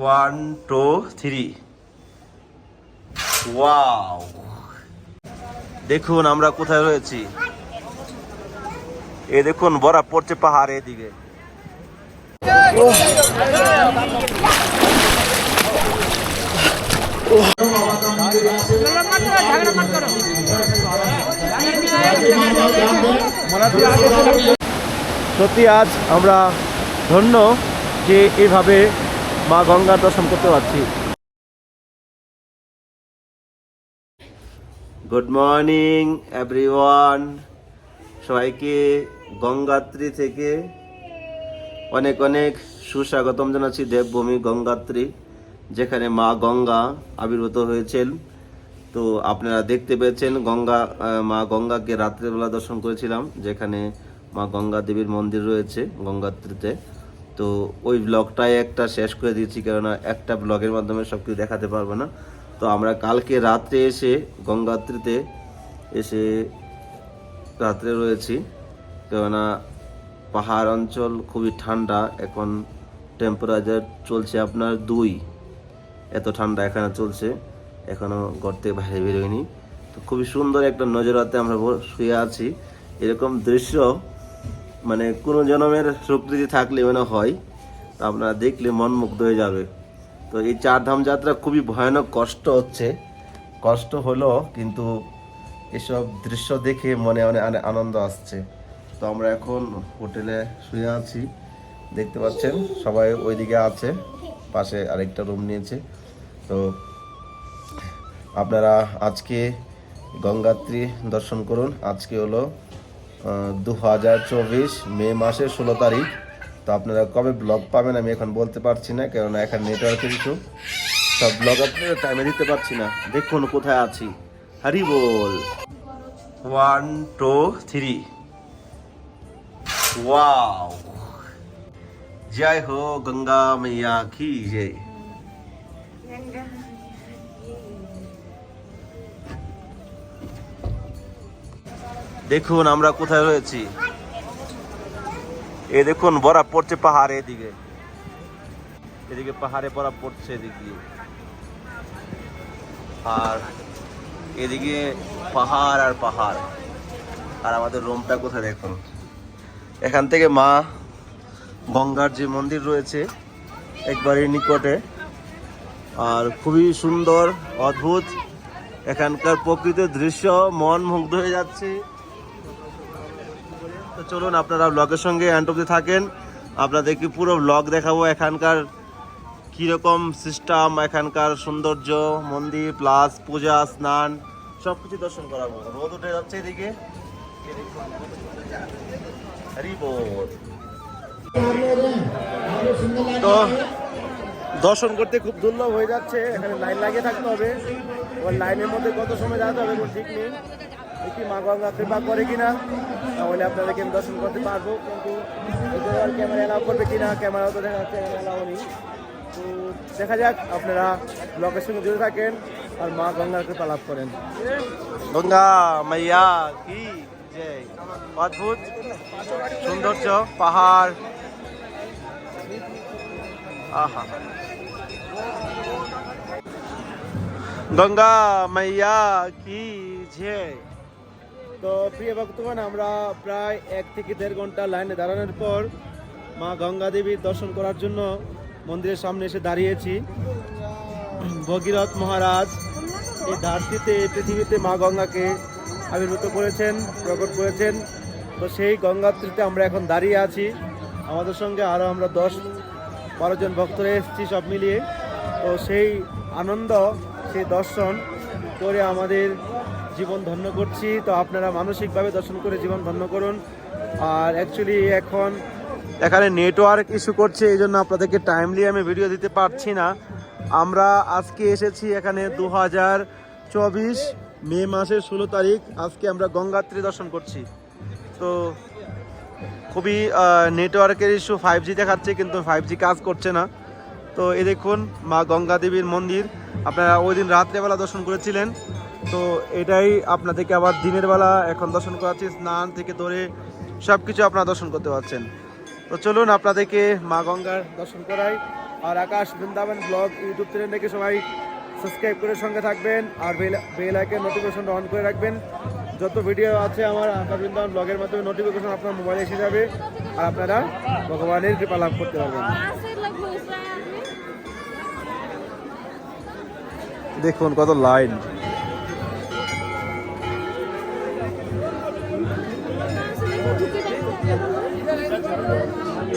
One two three wow দেখুন, আমরা কোথায় রয়েছি? এ দেখুন, বরফ পড়ছে পাহাড় এদিকে। সত্যি আজ আমরা ধন্য যে এভাবে মা গঙ্গার দর্শন করতে পারছি। গুড মর্নিং এভরিওয়ান সবাইকে গঙ্গাত্রী থেকে অনেক অনেক সুস্বাগতম জানাচ্ছি দেবভূমি গঙ্গাত্রী, যেখানে মা গঙ্গা আবির্ভূত হয়েছেন। তো আপনারা দেখতে পেয়েছেন গঙ্গা মা গঙ্গাকে রাত্রেবেলা দর্শন করেছিলাম, যেখানে মা গঙ্গা দেবীর মন্দির রয়েছে গঙ্গাত্রীতে। তো ওই ব্লগটাই একটা শেষ করে দিয়েছি, কেননা একটা ব্লগের মাধ্যমে সব কিছু দেখাতে পারব না। তো আমরা কালকে রাত্রে এসে, গঙ্গাত্রীতে এসে রাত্রে রয়েছি। কেননা পাহাড় অঞ্চল খুবই ঠান্ডা, এখন টেম্পারেচার চলছে আপনার দুই। এত ঠান্ডা এখানে চলছে এখনও ঘর থেকে বাইরে বেরোয়নি। তো খুবই সুন্দর একটা নজরাতে আমরা শুয়ে আছি। এরকম দৃশ্য মানে কোনো জনমের প্রকৃতি থাকলে মানে হয়, তো আপনারা দেখলে মন মুগ্ধ হয়ে যাবে। তো এই চার ধাম যাত্রা খুবই ভয়ানক কষ্ট হচ্ছে। কষ্ট হলো কিন্তু এসব দৃশ্য দেখে মনে অনেক আনন্দ আসছে। তো আমরা এখন হোটেলে শুয়ে আছি। দেখতে পাচ্ছেন, সবাই ওইদিকে আছে, পাশে আরেকটা রুম নিয়েছে। তো আপনারা আজকে গঙ্গাত্রী দর্শন করুন। আজকে হলো দু হাজার চব্বিশ মে মাসের ষোলো তারিখ। তো আপনারা কবে ব্লগ পাবেন আমি এখন বলতে পারছি না, কেননা এখন নেটওয়ার্কের ইস্যু সব ব্লগ আপনারা টাইমে দিতে পারছি না। দেখুন কোথায় আছি। হারি বল। ওয়ান টু থ্রি ওয়াও জয় হো গঙ্গা মাইয়া, কি জয় দেখুন, আমরা কোথায় রয়েছি। এ দেখুন বরফ পড়ছে পাহাড়ে এদিকে। এদিকে পাহাড়ে বরফ পড়ছে এদিকে আর এদিকে পাহাড় আর পাহাড়। আর আমাদের রুমটা কোথায় দেখুন? এখান থেকে মা গঙ্গার যে মন্দির রয়েছে একবারই নিকটে। আর খুবই সুন্দর, অদ্ভুত, এখানকার প্রকৃতির দৃশ্য মন মুগ্ধ হয়ে যাচ্ছে। তো চলুন, আপনারা ব্লগের সঙ্গে অ্যান্ড অব্দি থাকেন। আপনাদেরকে পুরো ব্লগ দেখাবো? এখানকার কীরকম সিস্টেম এখানকার সৌন্দর্য, মন্দির প্লাস পূজা, স্নান সব কিছু দর্শন করাবো। রোদ উঠে যাচ্ছে এদিকে। তো দর্শন করতে খুব দুর্লভ হয়ে যাচ্ছে। এখানে লাইন লাগিয়ে থাকতে হবে। এবার লাইনের মধ্যে কত সময় দাঁড়াতে হবে ঠিক নেই। দেখি মা গঙ্গা কৃপা করে কিনা, তাহলে আপনাদেরকে আমি দর্শন করতে পারব, কিন্তু ক্যামেরা এলাও করবে কিনা, ক্যামেরা তো দেখা যাচ্ছে এলাও নেই তো দেখা যাক, আপনারা ব্লগের সঙ্গে জুড়ে থাকেন আর মা গঙ্গার কৃপা লাভ করেন। গঙ্গা মাইয়া, কি জয় অদ্ভুত, সৌন্দর্য, পাহাড়। আহা। গঙ্গা মাইয়া, কি জয় তো প্রিয় ভক্তগণ, আমরা প্রায় এক থেকে দেড় ঘণ্টা লাইনে দাঁড়ানোর পর মা গঙ্গা দেবীর দর্শন করার জন্য মন্দিরের সামনে এসে দাঁড়িয়েছি। ভগীরথ মহারাজ এই ধারতিতে, পৃথিবীতে মা গঙ্গাকে আবির্ভূত করেছেন, প্রকট করেছেন। তো সেই গঙ্গাত্রীতে আমরা এখন দাঁড়িয়ে আছি। আমাদের সঙ্গে আরও আমরা দশ বারো জন ভক্তরা এসেছি সব মিলিয়ে। তো সেই আনন্দ, সেই দর্শন করে আমাদের জীবন ধন্য করছি। তো আপনারা মানসিকভাবে দর্শন করে জীবন ধন্য করুন। আর অ্যাকচুয়ালি এখন এখানে নেটওয়ার্ক ইস্যু করছে, এই জন্য আপনাদেরকে টাইমলি আমি ভিডিও দিতে পারছি না। আমরা আজকে এসেছি এখানে দু হাজার চব্বিশ মে মাসের ষোলো তারিখ। আজকে আমরা গঙ্গাত্রী দর্শন করছি। তো খুবই নেটওয়ার্কের ইস্যু ফাইভ জি দেখাচ্ছে, কিন্তু ফাইভ জি কাজ করছে না। তো এই দেখুন মা গঙ্গা দেবীর মন্দির। আপনারা ওই দিন রাত্রেবেলা দর্শন করেছিলেন। তো এটাই আপনাদেরকে আবার দিনের বেলা এখন দর্শন করাচ্ছি, স্নান থেকে ধরে সব কিছু আপনারা দর্শন করতে পারছেন। তো চলুন আপনাদেরকে মা গঙ্গার দর্শন করাই, আর আকাশ বৃন্দাবন ব্লগ ইউটিউব চ্যানেলটাকে সবাই সাবস্ক্রাইব করে সঙ্গে থাকবেন, আর বেল আইকন নোটিফিকেশনটা অন করে রাখবেন। যত ভিডিও আছে আমার আকাশ বৃন্দাবন ব্লগের মাধ্যমে নোটিফিকেশন আপনার মোবাইলে এসে যাবে, আর আপনারা ভগবানের কৃপা লাভ করতে পারবেন। দেখুন কত লাইন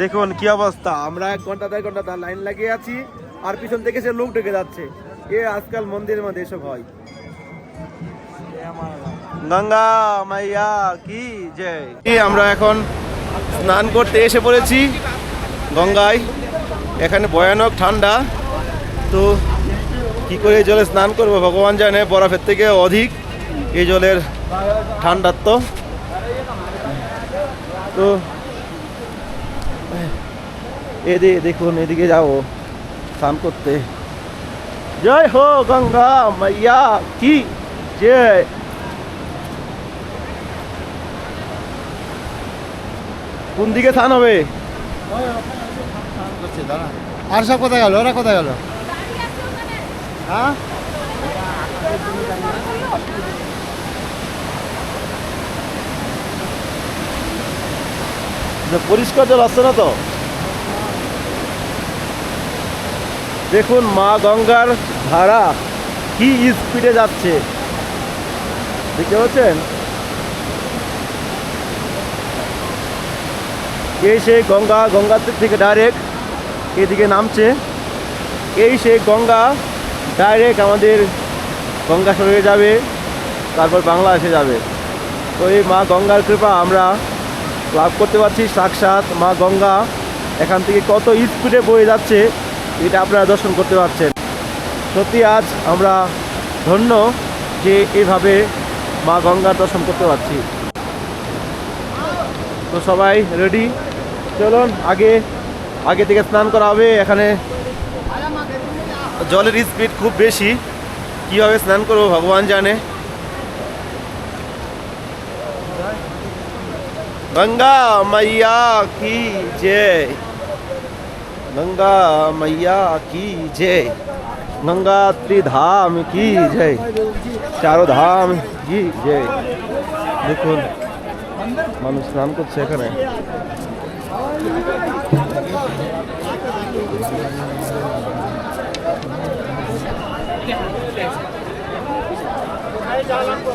দেখুন কি অবস্থা। আমরা এক ঘণ্টা দেড় ঘণ্টা তার লাইন লাগিয়ে আছি আর পিছন থেকে সে লোক ঢুকে যাচ্ছে। এ আজকাল মন্দিরের মধ্যে এসব হয়। গঙ্গা মাইয়া কি জয় আমরা এখন স্নান করতে এসে পড়েছি গঙ্গায়। এখানে ভয়ানক ঠান্ডা। তো কি করে এই জলে স্নান করব? ভগবান জানে বরফের থেকে অধিক এই জলের ঠান্ডার তো তো এদিকে দেখুন, এদিকে যাব স্নান করতে। জয় হো, গঙ্গা মাইয়া, কি? জয়। কোন দিকে স্নান হবে? আর সব কোথায় গেল? ওরা কোথায় গেল? হ্যাঁ? পরিষ্কার জল আসছে না তো? দেখুন মা গঙ্গার ধারা কি স্পিডে যাচ্ছে। দেখতে পাচ্ছেন? এই সেই গঙ্গা, গঙ্গার থেকে ডাইরেক্ট এদিকে নামছে। এই সেই গঙ্গা ডাইরেক্ট আমাদের গঙ্গা সরে যাবে, তারপর বাংলাদেশে যাবে। তো এই মা গঙ্গার কৃপা আমরা লাভ করতে পারছি। সাক্ষাৎ মা গঙ্গা, এখান থেকে কত স্পিডে বয়ে যাচ্ছে, এটা আপনারা দর্শন করতে পারছেন। সত্যি আজ আমরা ধন্য যে এভাবে মা গঙ্গার দর্শন করতে পারছি। তো সবাই রেডি চলুন, আগে আগে থেকে স্নান করা হবে। এখানে জলের স্পিড খুব বেশি। কীভাবে স্নান করব, ভগবান জানে। गंगा मैया की जय। गंगा मैया की जय। गंगा त्रिधाम की जय। चारों धाम की जय। देखो, मन स्नान को शेखर है। को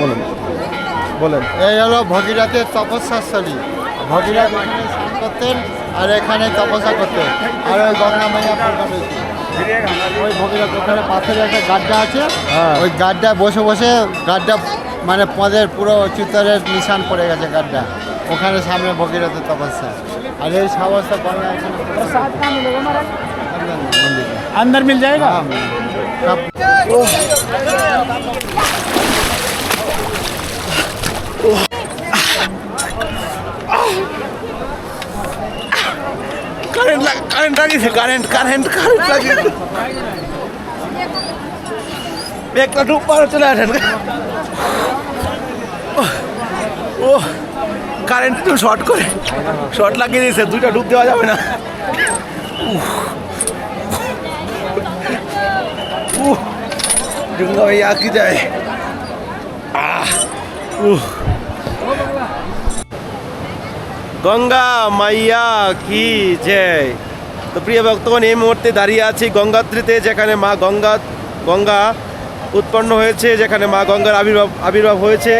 বলেন বলেন এই হলো ভগীরথের তপস্যাস্থলী ভগীরথ এখানে স্নান করতেন আর এখানে তপস্যা করতেন আর ওই গঙ্গা মাইয়া প্রকট হয়েছে ওই ভগীরথ ওখানে পাথরের একটা গাড্ডা আছে হ্যাঁ। ওই গাড্ডা বসে বসে গাড্ডা মানে পদের পুরো চিত্তরের নিশান পড়ে গেছে গাড্ডা ওখানে সামনে ভগীরথের তপস্যা আর এই সমস্ত গঙ্গা এখানে মন্দিরে। अंदर मिल जाएगा হ্যাঁ, সব কারেন্ট কারেন্ট লাগিয়েছে কারেন্ট কারেন্ট কারেন্ট লাগিয়েছে একটা ডুব পার চলে আসেন ও কারেন্ট তো শর্ট করে শর্ট লাগিয়ে দিয়েছে, দুইটা ডুব দেওয়া যাবে না। ডুঙ্গা ভাইয়া কি যায়। আহ গঙ্গা মাইয়া, কি জয়। তো প্রিয় ভক্তগণ, এই মুহূর্তে দাঁড়িয়ে আছি গঙ্গাত্রীতে, যেখানে মা গঙ্গা গঙ্গা উৎপন্ন হয়েছে, যেখানে মা গঙ্গার আবির্ভাব আবির্ভাব হয়েছে।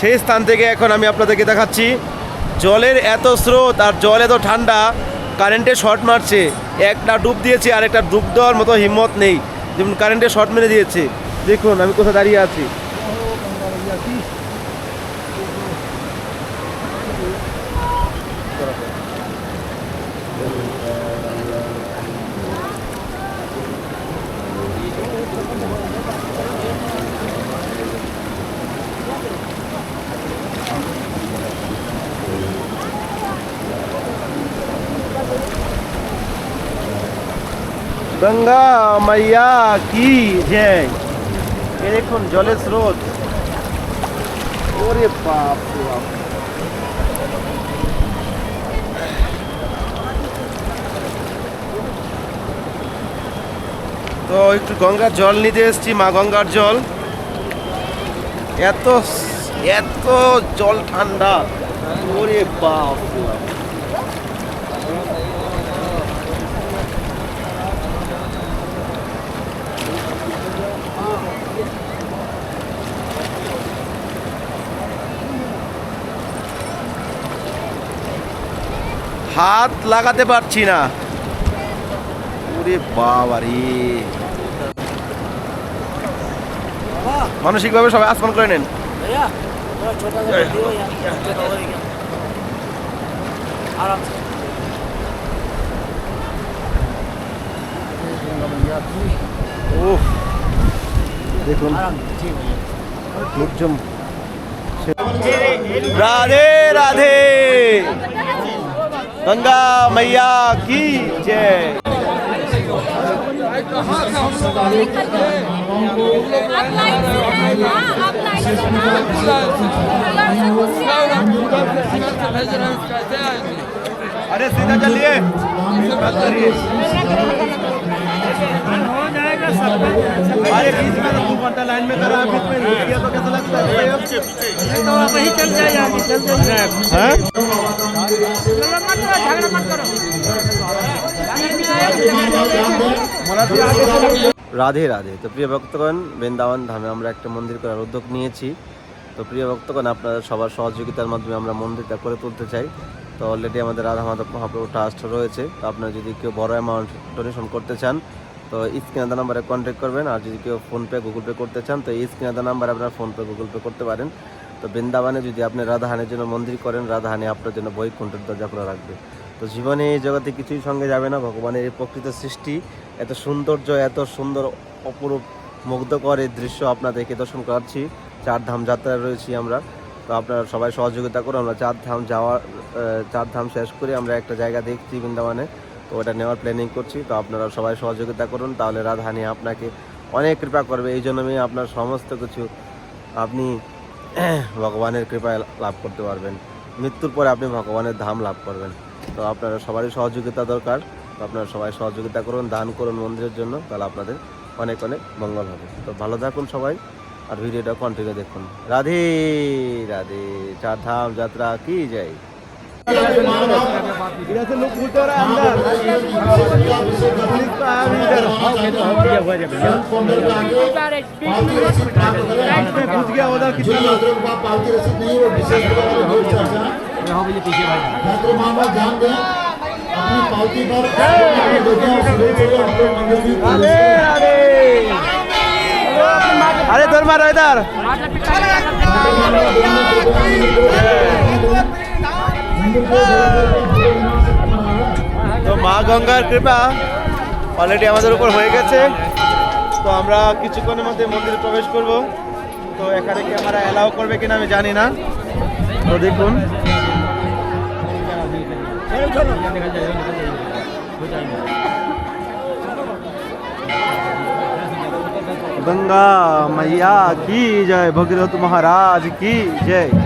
সেই স্থান থেকে এখন আমি আপনাদেরকে দেখাচ্ছি, জলের এত স্রোত আর জল এত ঠান্ডা, কারেন্টে শর্ট মারছে। একটা ডুব দিয়েছে, আর একটা ডুব দেওয়ার মতো হিম্মত নেই। যেমন কারেন্টে শর্ট মেরে দিয়েছে। দেখুন, আমি কোথায় দাঁড়িয়ে আছি। গঙ্গা মাইয়া কি জয় এ দেখুন জলের স্রোত। ওরে বাপ তো একটু গঙ্গার জল নিতে এসেছি, মা গঙ্গার জল। এত এত জল ঠান্ডা। ওরে বাপ। হাত লাগাতে পারছি না। মানসিক ভাবে সবাই আসমান করে নেন। দেখুন। রাধে রাধে। गंगा मैया की जय। आप अरे सीधा चलिए अरे बीच में तो दो घंटा लाइन में करा बीच में रुक गया तो कैसा लगता है तो आप वही चल जाए आगे चल जाए हैं? झगड़ा मत करो झगड़ा मत करो রাধে রাধে তো প্রিয় ভক্তগণ বৃন্দাবন ধামে আমরা একটা মন্দির করার উদ্যোগ নিয়েছি তো প্রিয় ভক্তগণ আপনারা সবার সহযোগিতার মাধ্যমে আমরা মন্দিরটা করে তুলতে চাই তো অলরেডি আমাদের রাধা মাধব মহাপ্রভু ট্রাস্ট রয়েছে। তো আপনারা যদি কেউ বড় অ্যামাউন্ট ডোনেশন করতে চান, তো স্ক্রিনাদা নাম্বারে কন্ট্যাক্ট করবেন। আর যদি কেউ ফোনপে গুগল পে করতে চান, তো এই স্ক্রিনাদা নাম্বারে আপনারা ফোনপে গুগল পে করতে পারেন। তো বৃন্দাবনে যদি আপনি রাধাহানের জন্য মন্দির করেন, রাধাহানি আপনার জন্য বই বৈকুণ্ঠের দরজা খোলা রাখবে। তো জীবনে এই জগতে কিছুই সঙ্গে যাবে না। ভগবানের এই প্রকৃত সৃষ্টি, এত সৌন্দর্য, এত সুন্দর, অপরূপ, মুগ্ধকর এই দৃশ্য আপনাদেরকে দর্শন করাচ্ছি। চার ধাম যাত্রায় রয়েছি আমরা। তো আপনারা সবাই সহযোগিতা করুন, আমরা চার ধাম যাওয়ার চার ধাম শেষ করে আমরা একটা জায়গা দেখছি বৃন্দাবনে। তো ওটা নেওয়ার প্ল্যানিং করছি, তো আপনারা সবাই সহযোগিতা করুন, তাহলে রাধাহানি আপনাকে অনেক কৃপা করবে। এই জন্য আমি আপনার সমস্ত কিছু আপনি ভগবানের কৃপায় লাভ করতে পারবেন। মৃত্যুর পরে আপনি ভগবানের ধাম লাভ করবেন। তো আপনারা সবারই সহযোগিতা দরকার, তো আপনারা সবাই সহযোগিতা করুন, দান করুন মন্দিরের জন্য, তাহলে আপনাদের অনেক অনেক মঙ্গল হবে। তো ভালো থাকুন সবাই। আর ভিডিওটা কন্টিনিউ দেখুন রাধে রাধে চার ধাম যাত্রা কি যাই इधर से लोग আরে তোর মার ওয়েদার তো মা গঙ্গার কৃপা অলরেডি আমাদের উপর হয়ে গেছে। তো আমরা কিছুক্ষণের মধ্যে মন্দিরে প্রবেশ করব। তো এখানে ক্যামেরা অ্যালাউ করবে কিনা আমি জানি না। তো দেখুন। गंगा मैया की जय भगीरथ महाराज की जय।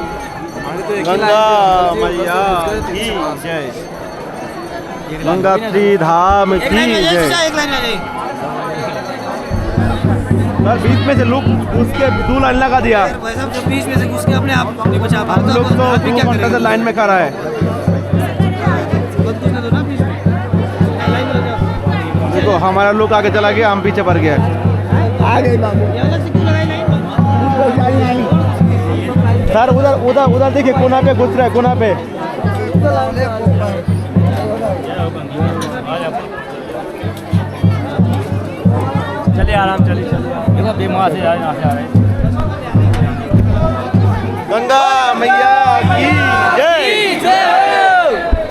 गंगा मैया की जय। गंगात्री धाम की जय। सर बीच में से लुक उसके दो लाइन लगा दिया। बीच में से घुस के अपने आप बचा हम लोग तो दो घंटे से लाइन में खड़ा है। देखो हमारा लोग आगे चला गया हम पीछे पड़ गया। ये सर उधर उधर उधर देखिए कोना पे घुस रहा है कोना पे। चलिए आराम चलिए चलिए। देखो तो बीमार से आ रहे हैं। गंगा मैया की जय।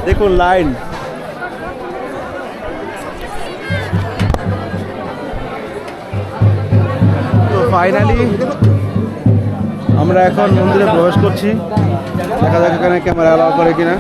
देखो लाइन। तो फाइनली আমরা এখন মন্দিরে প্রবেশ করছি। দেখা যাক এখানে ক্যামেরা অ্যালাউ করে কিনা।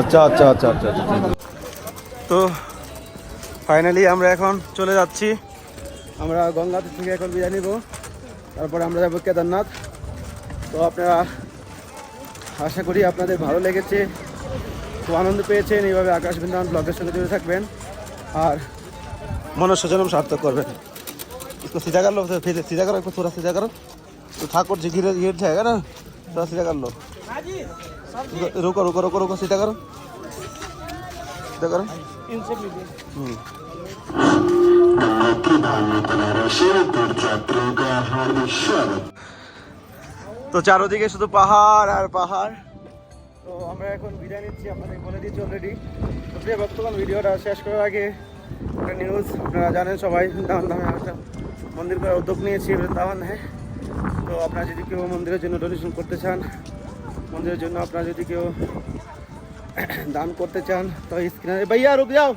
আচ্ছা, আচ্ছা আচ্ছা আচ্ছা আচ্ছা। তো ফাইনালি আমরা এখন চলে যাচ্ছি। আমরা গঙ্গা থেকে এখন বিদায় নিব। তারপরে আমরা যাব কেদারনাথ। তো আপনারা আশা করি আপনাদের ভালো লেগেছে খুব আনন্দ পেয়েছেন। এইভাবে আকাশ বৃন্দাবন ব্লগের সঙ্গে জুড়ে থাকবেন। আর মনস্বজনম সার্থক করবেন। একটু সিধা করল সিধা করো একটু তোরা সিধা করো। ঠাকুর যে ঘিরে ঘিরে জায়গা না তোরা সিধা করল। রুকো রুকো রুকো রুকো সিধা করো। সেটা করেন। তো চারোদিকে শুধু পাহাড় আর পাহাড়। তো আমরা এখন বিদায় নিচ্ছি, আপনাদের বলে দিচ্ছি অলরেডি প্রিয় বর্তমান ভিডিওটা শেষ করার আগে একটা নিউজ আপনারা জানেন সবাই দামে একটা মন্দির করার উদ্যোগ নিয়েছি বৃন্দাবনে তো আপনারা যদি কেউ মন্দিরের জন্য ডোনেশন করতে চান, মন্দিরের জন্য আপনারা যদি কেউ দান করতে চান তো স্ক্রিনে ভাইয়া রুক যাও।